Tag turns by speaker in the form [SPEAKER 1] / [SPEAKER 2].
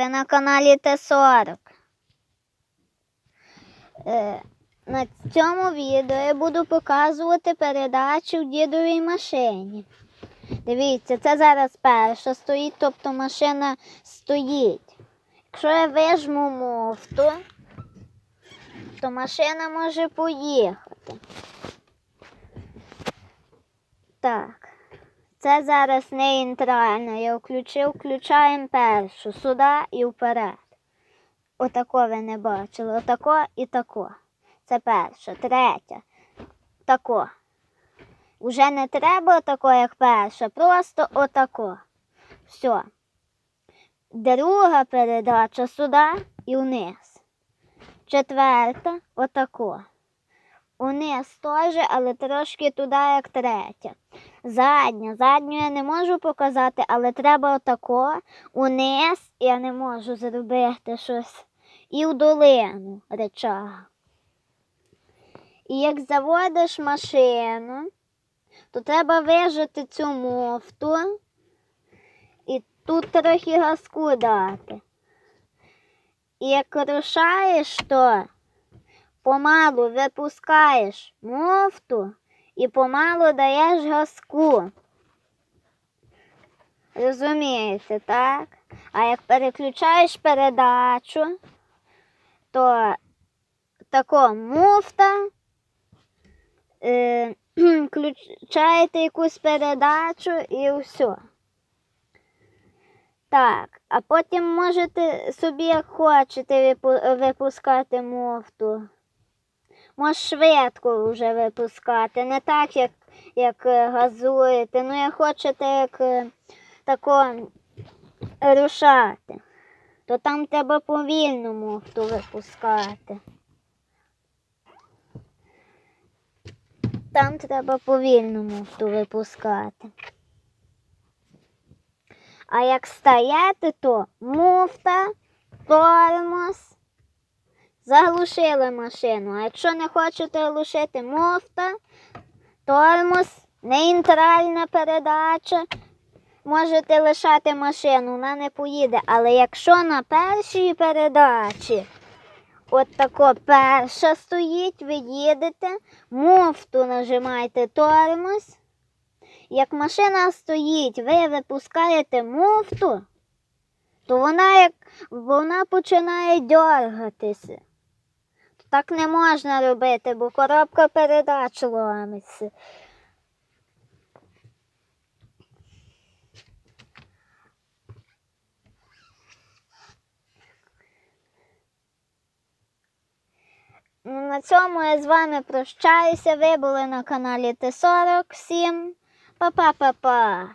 [SPEAKER 1] ви на каналі Т40. Е, на цьому відео я буду показувати передачу в дідовій машині. Дивіться, це зараз перша стоїть, тобто машина стоїть. Якщо я вижму муфту, то машина може поїхати. Так. Це зараз нейтрально. Я включив, включаємо першу сюди і вперед. Отако ви не бачили. Отако і тако. Це перша. Третя. Тако. Уже не треба отако, як перша, просто отако. Все. Друга передача сюди і вниз. Четверта отако. Униз теж, але трошки туди, як третя. Задня. Задню я не можу показати, але треба отако. Униз я не можу зробити щось. І в долину речага. І як заводиш машину, то треба вижати цю муфту і тут трохи газку дати. І як рушаєш, то помалу випускаєш муфту і помалу даєш газку. Розумієте, так? А як переключаєш передачу, то тако муфта, е, включаєте якусь передачу і все. Так, а потім можете собі, як хочете, випускати муфту. Може швидко вже випускати, не так, як, як е, газуєте. Ну, як хочете, як тако рушати, то там треба повільно муфту випускати. Там треба повільно муфту випускати. А як стаєте, то муфта, тормоз, заглушили машину. А якщо не хочете глушити муфта, тормоз, нейтральна передача, можете лишати машину, вона не поїде. Але якщо на першій передачі от тако перша стоїть, ви їдете, муфту нажимаєте тормоз. Як машина стоїть, ви випускаєте муфту, то вона як вона починає дергатися. Так не можна робити, бо коробка передач ломиться. Ну, на цьому я з вами прощаюся. Ви були на каналі Т47. Па-па-па-па.